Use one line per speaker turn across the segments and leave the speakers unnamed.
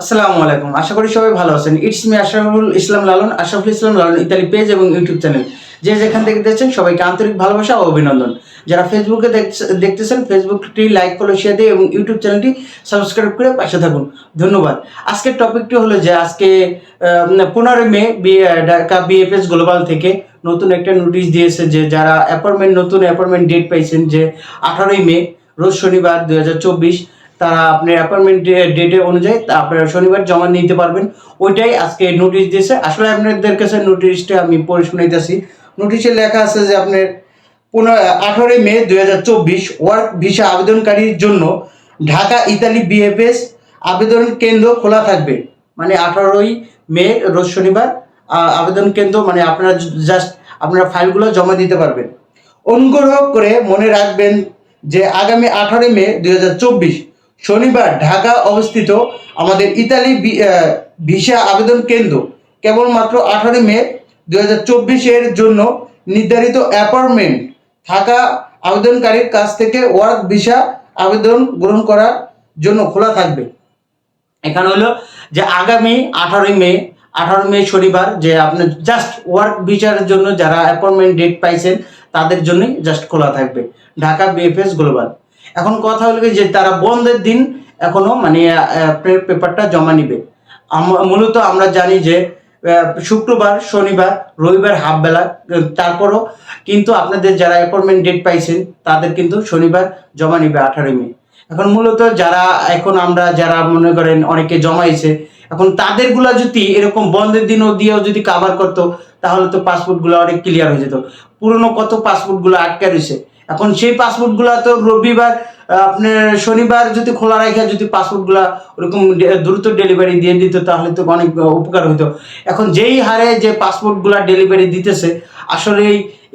আসসালামু আলাইকুম। আশা করি সবাই ভালো আছেন। It's me Ashraful Islam Lalon Ashraful Islam Lalon Italy page এবং ইউটিউব চ্যানেল যে যেখান থেকে দেখছেন, সবাইকে আন্তরিক ভালোবাসা ও অভিনন্দন। যারা ফেসবুকে দেখতেছেন ফেসবুকটি লাইক ফলো শেয়ার দিয়ে এবং ইউটিউব চ্যানেলটি সাবস্ক্রাইব করে পাশে থাকুন। ধন্যবাদ। আজকের টপিকটি হলো যে আজকে পনেরোই মে ঢাকা বিএফএস গ্লোবাল থেকে নতুন একটা নোটিশ দিয়েছে যে যারা অ্যাপয়েন্টমেন্ট নতুন অ্যাপয়েন্টমেন্ট ডেট পাইছেন যে আঠারোই মে, রোজ শনিবার দু হাজার চব্বিশ তারা আপনার অ্যাপয়েন্টমেন্ট ডেটে অনুযায়ী আপনারা শনিবার জমা নিতে পারবেন। ওইটাই আজকে নোটিশ দিয়েছে। আসলে আপনাদের কাছে নোটিশটা আমি পড়ে শুনাইতেছি নোটিশে লেখা আছে যে আপনার পনেরো, আঠারোই মে দুই হাজার চব্বিশ ওয়ার্ক ভিসা আবেদনকারীর জন্য ঢাকা ইতালি বিএফএস আবেদন কেন্দ্র খোলা থাকবে। মানে আঠারোই মে রোজ শনিবার আবেদন কেন্দ্র মানে আপনারা জাস্ট আপনারা ফাইলগুলো জমা দিতে পারবেন। অনুগ্রহ করে মনে রাখবেন যে আগামী আঠারোই মে দুই হাজার চব্বিশ শনিবার ঢাকা অবস্থিত আমাদের ইতালি ভিসা আবেদন কেন্দ্র। কেবলমাত্র আঠারোই মে হাজার চব্বিশের জন্য নির্ধারিত অ্যাপয়েন্টমেন্ট থাকা আবেদনকারীর কাছ থেকে ওয়ার্ক ভিসা আবেদন গ্রহণ করার জন্য খোলা থাকবে। এখানে হলো যে আগামী আঠারোই মে আঠারো মে শনিবার যে আপনি জাস্ট ওয়ার্ক ভিসার জন্য যারা অ্যাপয়েন্টমেন্ট ডেট পাইছেন, তাদের জন্যই জাস্ট খোলা থাকবে। ঢাকা বিএফএস গ্লোবাল এখন কথা হলো যে তারা বন্ধের দিন এখনও মানে পেপারটা জমা নিবে। মূলত আমরা জানি যে শুক্রবার, শনিবার, রবিবার হাফ বেলা তারপরও কিন্তু আপনাদের যারা অ্যাপয়েন্টমেন্ট ডেট পাইছেন, তাদের কিন্তু শনিবার জমা নিবে আঠারোই মে। এখন মূলত যারা, এখন আমরা যারা মনে করেন অনেকে জমাইছে, এখন তাদেরগুলা যদি এরকম বন্ধের দিনও দিয়েও যদি কাভার করতো, তাহলে তো পাসপোর্টগুলো অনেক ক্লিয়ার হয়ে যেত। পুরনো কত পাসপোর্টগুলো আটকে রয়েছে এখন সেই পাসপোর্টগুলো তো রবিবার আপনার শনিবার যদি খোলা রাখা যদি পাসপোর্টগুলো ওরকম দ্রুত ডেলিভারি দিয়ে দিত, তাহলে তো অনেক উপকার হতো এখন যেই হারে যে পাসপোর্টগুলো ডেলিভারি দিতেছে, আসলে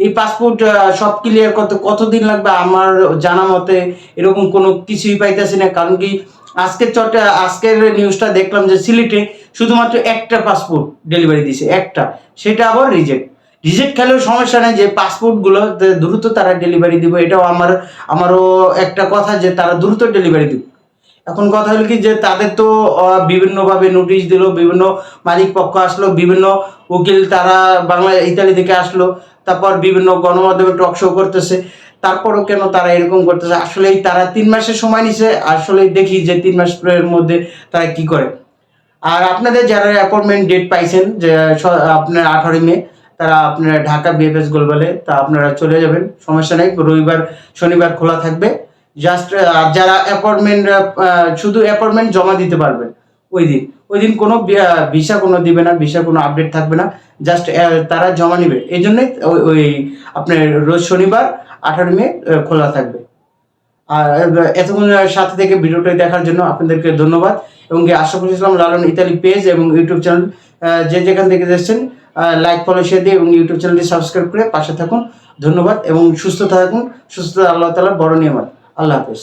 এই পাসপোর্ট সব ক্লিয়ার করতে কতদিন লাগবে আমার জানা মতে এরকম কোনো কিছুই পাইতেছি না। কারণ কি আজকের চটে আজকের নিউজটা দেখলাম যে সিলেটে শুধুমাত্র একটা পাসপোর্ট ডেলিভারি দিছে, একটা। সেটা আবার রিজেক্ট রিজেক্ট খেলেও সমস্যা নেই যে পাসপোর্টগুলো দ্রুত তারা ডেলিভারি দিব, এটাও আমার, আমারও একটা কথা যে তারা দ্রুত ডেলিভারি দিব। এখন কথা হলো কি যে তাদের তো বিভিন্নভাবে নোটিশ দিল, বিভিন্ন মালিক পক্ষ আসলো, বিভিন্ন উকিল তারা বাংলা, ইতালি থেকে আসলো, তারপর বিভিন্ন গণমাধ্যমে টক শো করতেছে, তারপরও কেন তারা এরকম করতেছে? আসলেই তারা তিন মাসের সময় নিছে আসলে দেখি যে তিন মাস মাসের মধ্যে তারা কি করে। আর আপনাদের যারা অ্যাপয়েন্টমেন্ট ডেট পাইছেন, যে আপনার আঠারোই মে তারা আপনারা ঢাকা বিএফএস গোলবালে তা আপনারা চলে যাবেন, সমস্যা নেই, রবিবার, শনিবার খোলা থাকবে। জাস্ট আর যারা অ্যাপয়েন্টমেন্ট শুধু অ্যাপয়েন্টমেন্ট জমা দিতে পারবেন ওই দিন ওই দিন কোনো ভিসা কোনো দিবে না ভিসা কোনো আপডেট থাকবে না জাস্ট তারা জমা নিবে। এই জন্যই ওই আপনার রোজ শনিবার, আঠারো মে খোলা থাকবে। আর এতক্ষণ সাথে থেকে ভিডিওটা দেখার জন্য আপনাদেরকে ধন্যবাদ। এবং আশরাফুল ইসলাম লালন ইতালি পেজ এবং ইউটিউব চ্যানেল যে যেখান থেকে দেখছেন লাইক ফলো শেয়ার দিয়ে এবং ইউটিউব চ্যানেলটি সাবস্ক্রাইব করে পাশে থাকুন। ধন্যবাদ এবং সুস্থ থাকুন। সুস্থ আল্লাহ তালার বড় নিয়মাত। আল্লাহ হাফেজ।